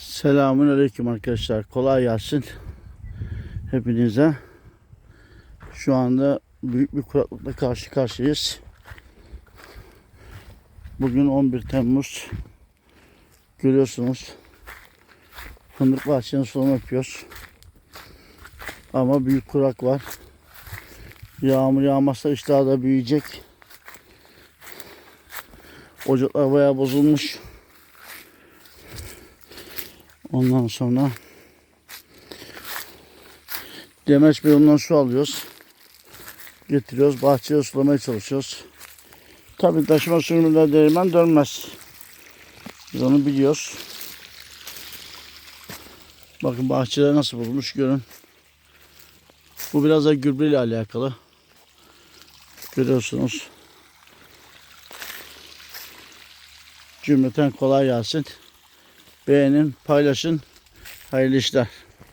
Selamun Aleyküm arkadaşlar. Kolay gelsin hepinize. Şu anda büyük bir kuraklıkla karşı karşıyayız. Bugün 11 Temmuz. Görüyorsunuz. Fındık bahçenin sulama yapıyoruz. Ama büyük kurak var. Yağmur yağmazsa iş daha da büyüyecek. Ocaklar bayağı bozulmuş. Ondan sonra Demeç Beyon'dan su alıyoruz. Getiriyoruz. Bahçeye sulamaya çalışıyoruz. Tabi taşıma sürümüyle değirmen dönmez. Biz onu biliyoruz. Bakın bahçeler nasıl bulmuş görün. Bu biraz da gübre ile alakalı. Görüyorsunuz. Cümleten kolay gelsin. Beğenin, paylaşın. Hayırlı işler.